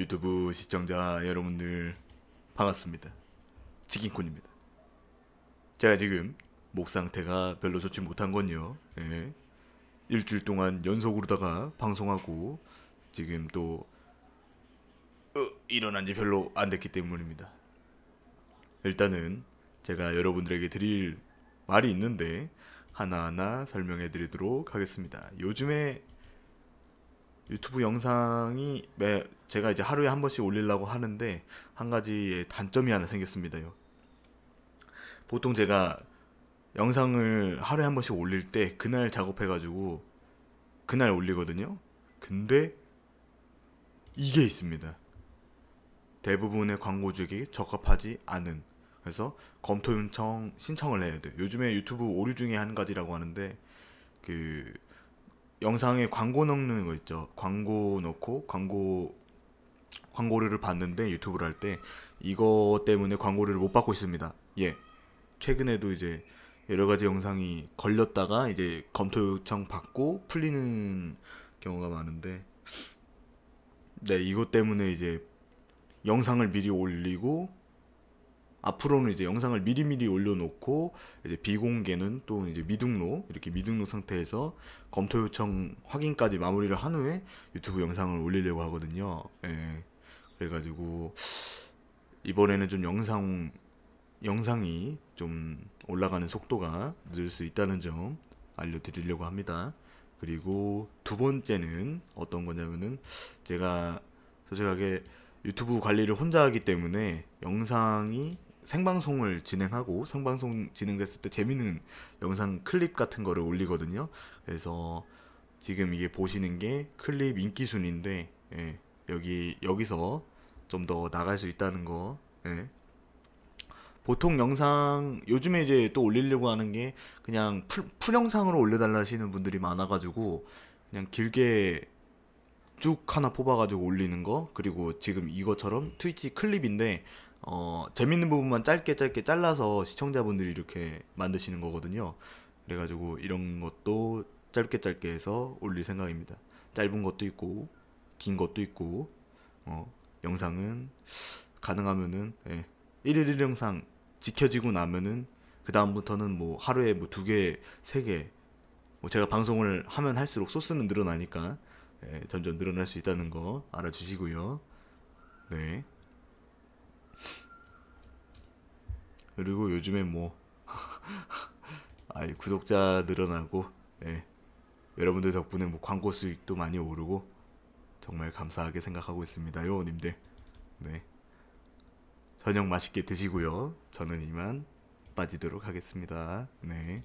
유튜브 시청자 여러분들 반갑습니다. 치킨콘입니다. 제가 지금 목 상태가 별로 좋지 못한 건요. 예. 일주일 동안 연속으로다가 방송하고 지금 또 어, 일어난 지 별로 안 됐기 때문입니다. 일단은 제가 여러분들에게 드릴 말이 있는데 하나하나 설명해 드리도록 하겠습니다. 요즘에 유튜브 영상이 매 제가 이제 하루에 한 번씩 올리려고 하는데 한 가지의 단점이 하나 생겼습니다요. 보통 제가 영상을 하루에 한 번씩 올릴 때 그날 작업해 가지고 그날 올리거든요. 근데 이게 있습니다. 대부분의 광고주에게 적합하지 않은 그래서 검토 요청 신청을 해야 돼요. 요즘에 유튜브 오류 중에 한 가지라고 하는데 그 영상에 광고 넣는 거 있죠. 광고 넣고 광고 광고료를 받는데 유튜브를 할 때 이거 때문에 광고료를 못 받고 있습니다. 예. 최근에도 이제 여러 가지 영상이 걸렸다가 이제 검토 요청 받고 풀리는 경우가 많은데 네, 이것 때문에 이제 영상을 미리 올리고 앞으로는 이제 영상을 미리미리 올려놓고 이제 비공개는 또 이제 미등록 이렇게 미등록 상태에서 검토 요청 확인까지 마무리를 한 후에 유튜브 영상을 올리려고 하거든요. 예. 그래가지고 이번에는 좀 영상 영상이 좀 올라가는 속도가 늦을 수 있다는 점 알려드리려고 합니다. 그리고 두 번째는 어떤 거냐면은 제가 솔직하게 유튜브 관리를 혼자 하기 때문에 영상이 생방송을 진행하고 생방송 진행됐을 때 재밌는 영상 클립 같은 거를 올리거든요. 그래서 지금 이게 보시는 게 클립 인기 순인데 예, 여기 여기서 좀 더 나갈 수 있다는 거. 예. 보통 영상 요즘에 이제 또 올리려고 하는 게 그냥 풀, 풀 영상으로 올려달라 하시는 분들이 많아가지고 그냥 길게 쭉 하나 뽑아가지고 올리는 거 그리고 지금 이것처럼 트위치 클립인데 어 재밌는 부분만 짧게 짧게 잘라서 시청자분들이 이렇게 만드시는 거거든요 그래가지고 이런 것도 짧게 짧게 해서 올릴 생각입니다 짧은 것도 있고 긴 것도 있고 어 영상은 가능하면은 예, 1일 1 영상 지켜지고 나면은 그 다음부터는 뭐 하루에 뭐 두 개, 세 개, 뭐 제가 방송을 하면 할수록 소스는 늘어나니까 예, 점점 늘어날 수 있다는 거 알아주시고요. 네. 그리고 요즘에 뭐 아이 구독자 늘어나고 예, 여러분들 덕분에 뭐 광고 수익도 많이 오르고 정말 감사하게 생각하고 있습니다요, 님들. 네. 저녁 맛있게 드시고요. 저는 이만 빠지도록 하겠습니다. 네.